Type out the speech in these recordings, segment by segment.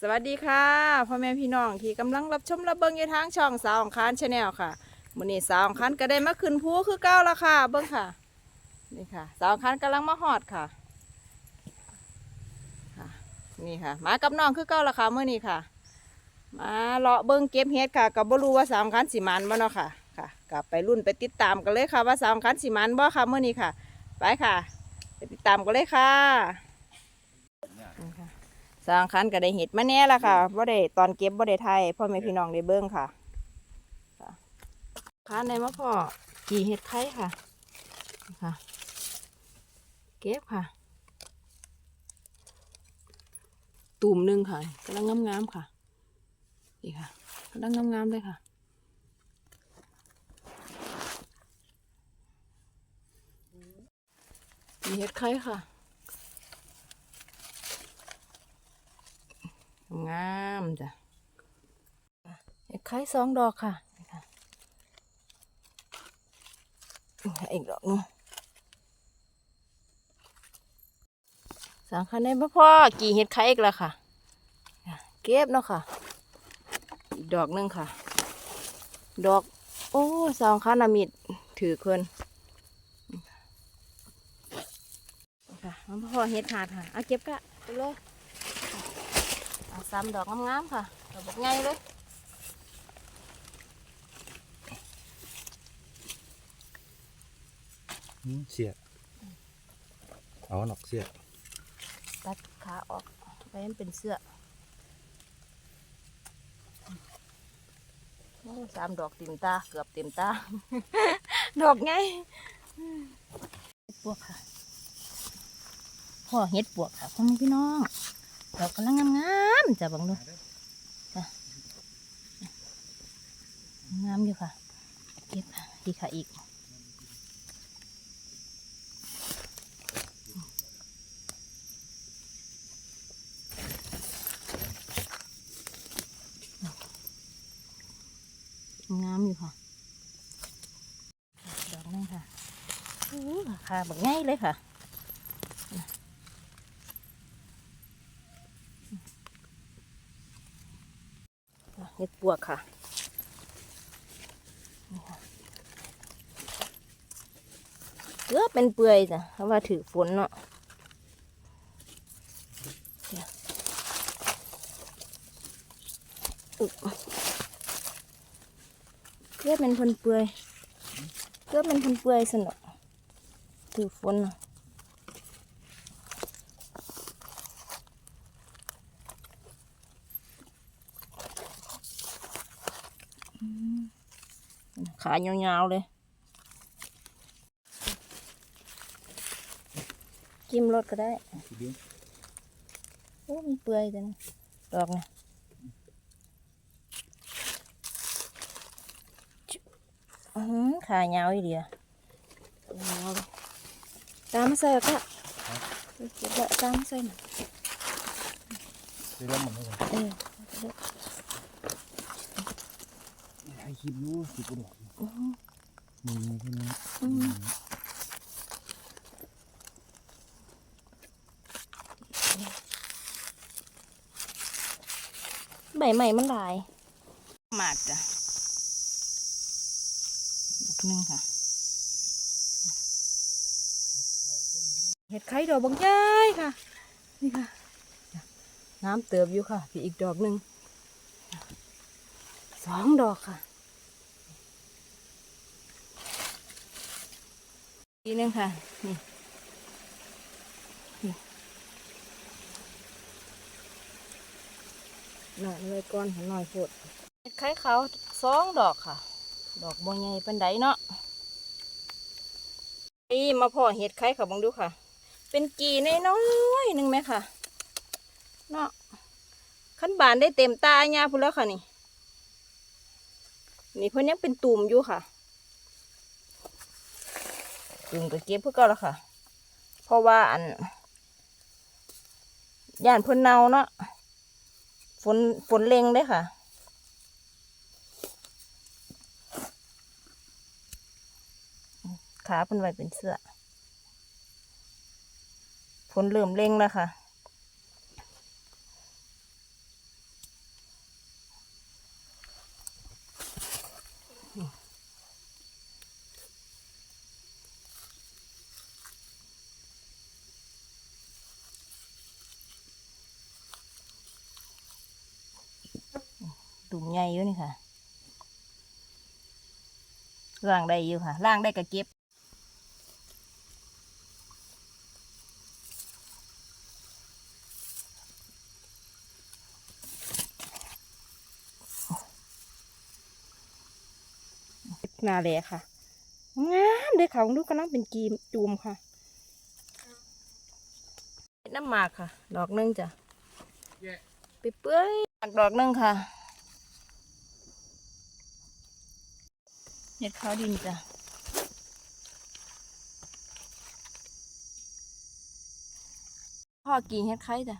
สวัสดีค่ะพ่อแม่พี่น้องที่กำลังรับชมรับเบิ้งอยู่ทางช่องสาวของคานชาแนลค่ะมื้อนี้สาวของคานก็ได้มาขึ้นภูคือเก้าแล้วค่ะ เบิ้งค่ะ นี่ค่ะ สาวของคานกำลังมาหอดค่ะค่ะ นี่ค่ะมากับน้องคือเก้าแล้วค่ะมื้อนี้ค่ะ มาเลาะเบิ้งเก็บเฮ็ดค่ะกับบ่รู้ว่าสาวของคานสิมันบ่เนาะค่ะค่ะกลับไปรุ่นไปติดตามกันเลยค่ะ ว่าสาวของคานสิมันบ่ค่ะมื้อนี้ค่ะ ไปค่ะ ไปติดตามกันเลยค่ะ สร้างคันก็ได้เห็ดมาแน่ละค่ะว่าได้ตอนเก็บว่าได้ไทยพ่อแม่พี่น้องได้เบิ้งค่ะค่ะคันในมะพ่อกี่เห็ดไข่ค่ะนี่ค่ะ เก็บค่ะ ตุ่มหนึ่งค่ะกำลังงามๆค่ะนี่ค่ะกำลังงามๆเลยค่ะมีเห็ดไข่ค่ะ งามจ้ะเห็ดไข่สองดอกค่ะอีกดอกนึงสามคันได้พ่อพ่อกี่เห็ดไข่อีกแล้วค่ะ เก็บเนาะค่ะ อีกดอกหนึงค่ะ ดอก โอ้สองคันนามิดถือเคนค่ะมาพ่อเห็ดหาดค่ะ เอาเก็บกะไปเลย เอาซ้ำดอกงามๆค่ะดอกแบบง่ายเลยอืมเสียเอาหนอกเสียตัดขาออกไปให้มันเป็นเสื้อโอ้สามดอกเต็มตา เกือบเต็มตา ดอกไงเห็ดปวกค่ะพ่อเห็ดปวกค่ะพ่อแม่พี่น้อง ดอกกำลังงามๆจ้ะบังดูจ้ะงามอยู่ค่ะ เก็บค่ะดีค่ะอีกงามอยู่ค่ะ ดอกนึงค่ะอู้ราคาแบบง่ายเลยค่ะ เห็ดปวกค่ะเกือบเป็นเปื่อยจ้ะเพราะว่าถือฝนเนาะเกือบเป็นคนเปื่อยเกือบเป็นคนเปื่อยสนุกถือฝนเนาะ ขายาวๆเลย จิ้มรสก็ได้ โอ้มันเปื่อยจังดอกนะจุอือหือขายาวอีเดียยาวเลยตามมาใส่ก็เก็บละตามมาใส่หน่อยไปร่มมันเลยเออไอ้คลิปรู้คลิปกูดอกอื้อหือ มือใช่ไหมอืมใบใหม่มันหลาย หมาดจ้ะดอกหนึงค่ะ เห็ดไข่ดอกบางย้ายค่ะ นี่ค่ะ น้ำเติบอยู่ค่ะ พี่อีกดอกหนึ่ง สองดอกค่ะ อีนึงค่ะ นี่ หน่อยเลยก้อนหน่อยโพดเห็ดไข่ขาวสองดอกค่ะ ดอกบัวใหญ่เป็นไดเนาะนี่มาพ่อเห็ดไข่ค่ะบังดูค่ะ เป็นกี่ในน้อยหนึ่งไหมค่ะ เนาะขั้นบานได้เต็มตาญาพุ่นแล้วค่ะนี่ นี่เพิ่นยังเป็นตุ่มอยู่ค่ะ กึ่งตะเก็บเพื่อก็แล้วค่ะ เพราะว่าอันย่านเพิ่นเนาเนาะฝนฝนเล็งได้ค่ะขาเพิ่นไว้เป็นเสื้อฝนเริ่มเล็งแล้วค่ะ ตุ่มใหญ่อยู่นี่ค่ะล่างได้อยู่ค่ะล่างได้ก็เก็บนาแลค่ะ งามเลยค่ะดูกำลังเป็นกีมจูมค่ะ น้ำหมากค่ะ ดอกหนึงจ้ะไปเปื้อยดอกหนึงค่ะ เห็ดขาวดินจ้ะพ่อกี่เห็ดไข่จ้ะ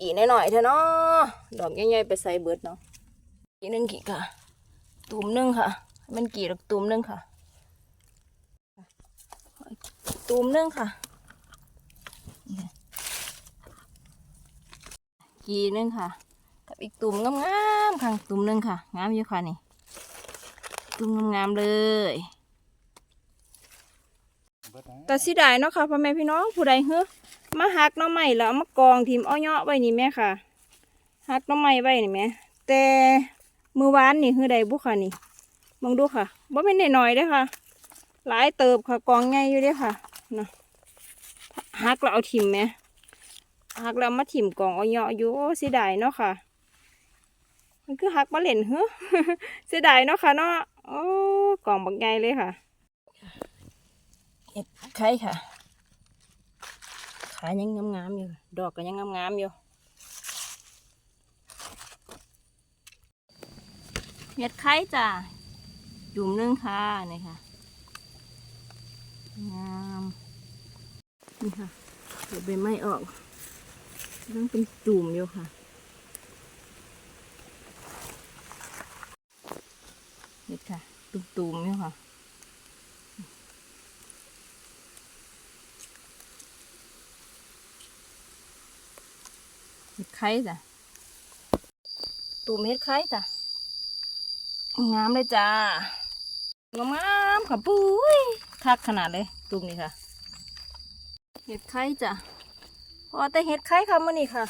กี่หน่อยๆเถอะเนาะดอกใหญ่ๆไปใส่เบิดเนาะกี่หนึ่งกี่ค่ะตุ่มหนึงค่ะ มันกี่ดอกตุ่มหนึงค่ะตูมหนึงค่ะนี่หนึงค่ะ กับอีกตุ่มงามๆค่ะตุ่มหนึงค่ะ งามอยู่ค่ะนี่ ตุ่มงามๆเลยเบิดนะแต่สิได้เนาะค่ะพ่อแม่พี่น้องผู้ใดเฮ้อมาหักหน้อใหม่แล้วเอามากองทีมอ้อยเนาะไว้นี่แม่ค่ะหักหน้อใหม่ไว้นี่แม่แต่มือวานนี่คือใดบุค่ะนี่มองดูค่ะบ่เป็นน้อยๆเด้อค่ะ หลายเติบค่ะกองใหญ่อยู่เด้อค่ะเนาะหักแล้วเอาถิ่มแม่หักแล้วมาถิ่มกองอ้อยเนาะอยู่โอ้เสียดายเนาะค่ะ มันคือหักมาเล่นเฮ้อเสียดายเนาะค่ะเนาะโอ้กองบักใหญ่เลยค่ะเห็ดไข่ค่ะ ขายังงามๆอยู่ ดอกก็ยังงามๆอยู่เห็ดไข่จ้ะจุ่มหนึ่งค่ะนี่ค่ะ งาม นี่ค่ะเดี๋ยวใบไม้ออกต้องเป็นจุ่มอยู่ค่ะ เห็ด ค่ะตุ่มๆอยู่ค่ะเห็ดไข่จ้ะตุ่มเห็ดไข่จ้ะงามเลยจ้างามงามๆค่ะปุ้ยคักขนาดเลยตุ่มนี่ค่ะ เห็ดไข่จ้ะพอแต่เห็ดไข่ค่ะมื่อนี้ค่ะ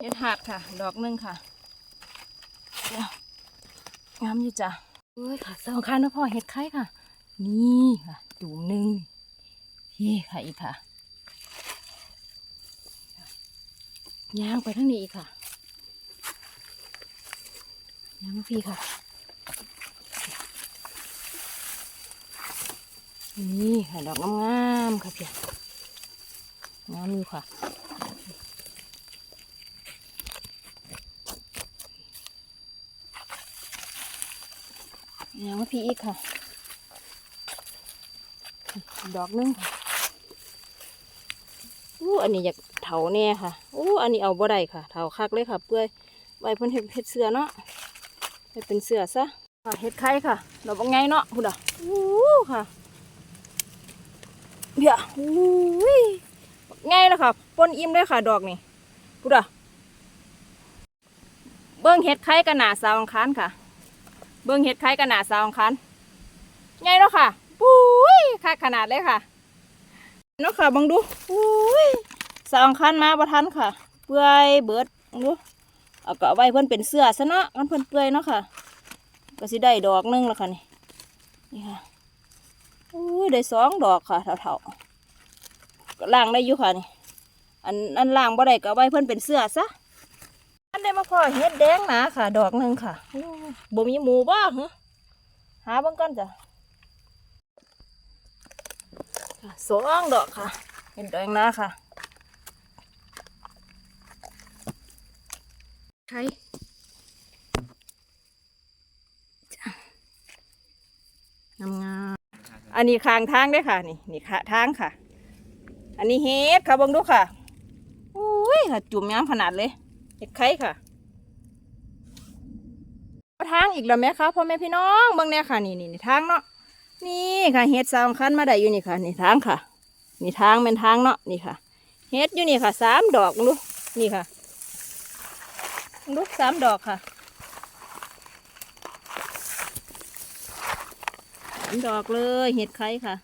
เห็ดหาดค่ะ ดอกหนึงค่ะ งามอยู่จ้ะเอ้ยค่ะสองคันนะพ่อเห็ดไข่ค่ะ นี่ค่ะตุ่มหนึ่งนี่ค่ะอีกค่ะย่างไปทั้งนี้อีกค่ะย่างมาพี่ค่ะ นี่ค่ะดอกงามๆค่ะเพียงามอยู่ค่ะ ย่างมาพี่อีกค่ะ ดอกหนึงค่ะอู้อันนี้อยากเถาแน่ค่ะอู้อันนี้เอาบ่ได้ค่ะ เถาคักเลยค่ะ เปื่อยไว้เพิ่นเฮ็ดเฮ็ดเสือเนาะให้เป็นเสือซะค่ะเฮ็ดไข่ค่ะดอกบ่ไงเนาะพุ่นอะอู้ค่ะเบี้ยอู้ยไงแล้วค่ะปนอิ่มเลยค่ะ ดอกนี่พุ่นอะเบิ่งเฮ็ดไข่กันหนาสาวอังคารค่ะ เบิ่งเฮ็ดไข่กันหนาสาวอังคารไงแล้วค่ะปุ้ยคักขนาดเลยค่ะเนาะค่ะบังดูอุ้ยสองคันมาประทันค่ะ เปื่อยเบิดดูเอาก็ไว้เพิ่นเป็นเสื้อซะเนาะกันเพิ่นเปื่อยเนาะค่ะ ก็สิได้ดอกหนึงแล้วค่ะนี่นี่ค่ะอุ้ยได้สองดอกค่ะเท่าๆก็ล่างได้อยู่ค่ะนี่อันอันล่างบ่ได้ก็ไว้เพิ่นเป็นเสื้อซะ ได้มาพอเฮ็ดแดงหนาค่ะ ดอกหนึงค่ะอู้บ่มีหมูบ่หึหาเบิ่งก่อนจ้ะค่ะสองดอกค่ะเห็นดอกนะค่ะใครงามงามๆอันนี้คางทางเด้วยค่ะ นี่นี่ค่ะทางค่ะ อันนี้เฮ็ดค่ะเบังดูค่ะอุ้ยค่ะ จุ่มงามขนาดเลย เห็ดไข่ค่ะทางอีกแล้วไหมคะพ่อแม่พี่น้องเบิ่งเนี่ยค่ะนี่นี่นี่ทางเนาะนี่ค่ะเฮ็ดสามคันมาได้อยู่นี่ค่ะนี่ทางค่ะนี่ทางเป็นทางเนาะนี่ค่ะเฮ็ดอยู่นี่ค่ะสามดอกดูกนี่ค่ะดูกสามดอกค่ะสามดอกเลยเห็ดไข่ค่ะ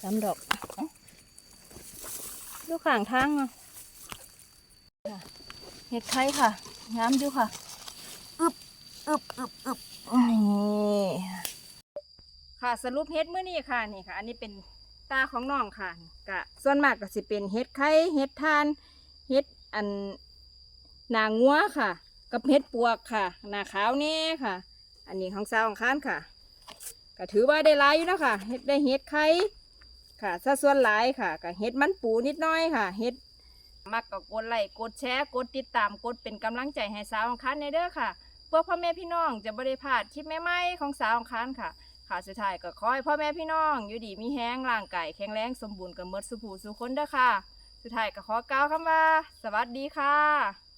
สามดอก อ้าดูข้างทางอะค่ะเห็ดไข่ค่ะงามดูค่ะอึบอึบอึบอึบนี่ค่ะสรุปเห็ดมื้อนี้ค่ะนี่ค่ะ อันนี้เป็นตาของน้องค่ะกะส่วนมากก็สิเป็นเห็ดไข่เห็ดทานเห็ดอันนางงัวค่ะ กับเห็ดปวกค่ะหนาขาวแน่ค่ะ อันนี้ของสาวของค้านค่ะก็ถือว่าได้หลายอยู่นะค่ะเฮ็ดได้เฮ็ดไข่ ค่ะสัดส่วนหลายค่ะก็เฮ็ดมันปูนิดน้อยค่ะเฮ็ดมักก็กดไลค์กดแชร์กดติดตามกดเป็นกำลังใจให้สาวของค้านในเด้อค่ะ เพื่อพ่อแม่พี่น้องจะบ่ได้พลาดคลิปใหม่ๆของสาวของค้านค่ะ ค่ะสุดท้ายก็ขอให้พ่อแม่พี่น้อง อยู่ดีมีแห้งร่างกายแข็งแรงสมบูรณ์กันหมดสุขูสุคนเด้อค่ะ สุดท้ายก็ขอกล่าวคำว่า สวัสดีค่ะ